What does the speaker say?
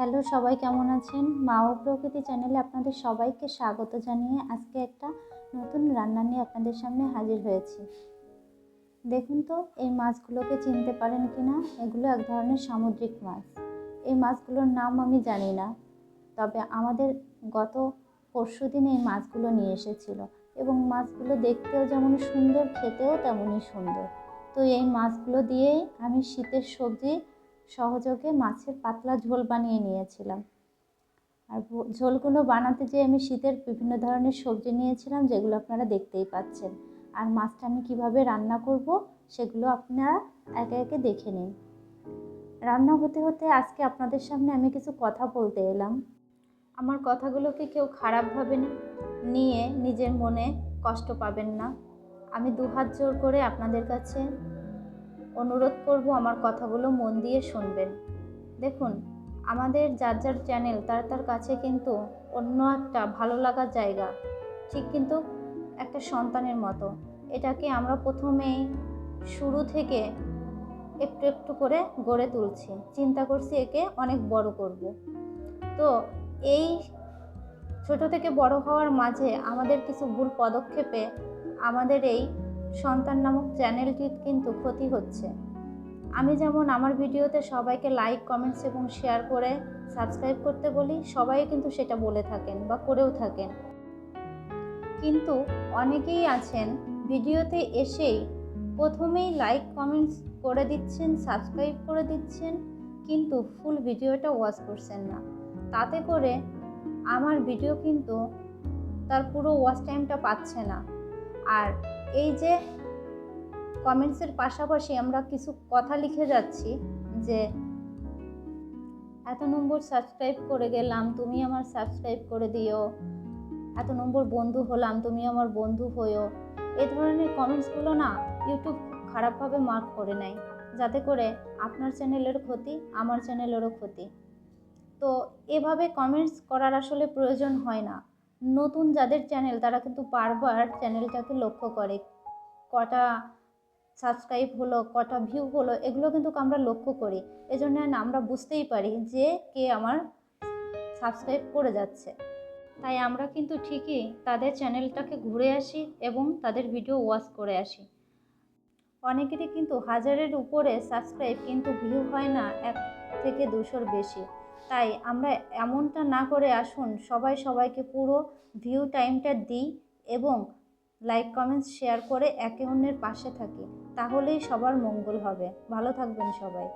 Hello, সবাই কেমন আছেন? মা ও প্রকৃতি চ্যানেলে আপনাদের সবাইকে স্বাগত জানিয়ে আজকে একটা নতুন রান্না নিয়ে আপনাদের সামনে হাজির হয়েছি। দেখুন তো, এই মাছগুলোকে চিনতে পারেন কি না এগুলো এক ধরনের সামুদ্রিক মাছ। এই মাছগুলোর নাম আমি জানি না, তবে আমাদের গত পরশু দিন এই মাছগুলো নিয়ে এসেছিল এবং মাছগুলো দেখতেও যেমন সুন্দর, খেতেও তেমনই সুন্দর। তো এই মাছগুলো দিয়েই আমি শীতের সবজি সহযোগে মাছের পাতলা ঝোল বানিয়ে নিয়েছিলাম। আর ঝোলগুলো বানাতে যেয়ে আমি শীতের বিভিন্ন ধরনের সবজি নিয়েছিলাম, যেগুলো আপনারা দেখতেই পাচ্ছেন। আর মাছটা আমি কীভাবে রান্না করব, সেগুলো আপনারা একে একে দেখে নিন। রান্না হতে হতে আজকে আপনাদের সামনে আমি কিছু কথা বলতে এলাম। আমার কথাগুলোকে কেউ খারাপভাবে নিয়ে নিজের মনে কষ্ট পাবেন না। আমি দুহাত জোর করে আপনাদের কাছে অনুরোধ করব আমার কথাগুলো মন দিয়ে শুনবেন। দেখুন, আমাদের যার যার চ্যানেল তার তার কাছে কিন্তু অন্য একটা ভালো লাগার জায়গা। ঠিক কিন্তু একটা সন্তানের মতো। এটাকে আমরা প্রথমেই শুরু থেকে একটু একটু করে গড়ে তুলছি। চিন্তা করছি একে অনেক বড় করব। তো এই ছোট থেকে বড় হওয়ার মাঝে আমাদের কিছু ভুল পদক্ষেপে আমাদের এই সন্তান নামক চ্যানেলটির কিন্তু ক্ষতি হচ্ছে। আমি যেমন আমার ভিডিওতে সবাইকে লাইক কমেন্টস এবং শেয়ার করে সাবস্ক্রাইব করতে বলি, সবাই কিন্তু সেটা বলে থাকেন বা করেও থাকেন। কিন্তু অনেকেই আছেন ভিডিওতে এসেই প্রথমেই লাইক কমেন্টস করে দিচ্ছেন সাবস্ক্রাইব করে দিচ্ছেন, কিন্তু ফুল ভিডিওটা ওয়াচ করছেন না। তাতে করে আমার ভিডিও কিন্তু তার পুরো ওয়াচ টাইমটা পাচ্ছে না। আর এই যে কমেন্টসের পাশাপাশি আমরা কিছু কথা লিখে যাচ্ছি যে, এত নম্বর সাবস্ক্রাইব করে গেলাম, তুমি আমার সাবস্ক্রাইব করে দিও। এত নম্বর বন্ধু হলাম, তুমি আমার বন্ধু হয়েও। এ ধরনের কমেন্টসগুলো না ইউটিউব খারাপভাবে মার্ক করে নেয়। যাতে করে আপনার চ্যানেলের ক্ষতি, আমার চ্যানেলেরও ক্ষতি। তো এভাবে কমেন্টস করার আসলে প্রয়োজন হয় না। নতুন যাদের চ্যানেল তারা কিন্তু বারবার চ্যানেলটাকে লক্ষ্য করে। কটা সাবস্ক্রাইব হলো, কটা ভিউ হলো, এগুলো কিন্তু আমরা লক্ষ্য করি। এজন্য আমরা বুঝতেই পারি যে কে আমার সাবস্ক্রাইব করে যাচ্ছে। তাই আমরা কিন্তু ঠিকই তাদের চ্যানেলটাকে ঘুরে আসি এবং তাদের ভিডিও ওয়াচ করে আসি। অনেকেরই কিন্তু হাজারের উপরে সাবস্ক্রাইব কিন্তু ভিউ হয় না, এক থেকে দুশোর বেশি। তাই আমরা এমনটা না করে আসুন, সবাই সবাইকে পুরো ভিউ টাইমটা দিই এবং লাইক কমেন্টস শেয়ার করে একে অন্যের পাশে থাকি। তাহলেই সবার মঙ্গল হবে। ভালো থাকবেন সবাই।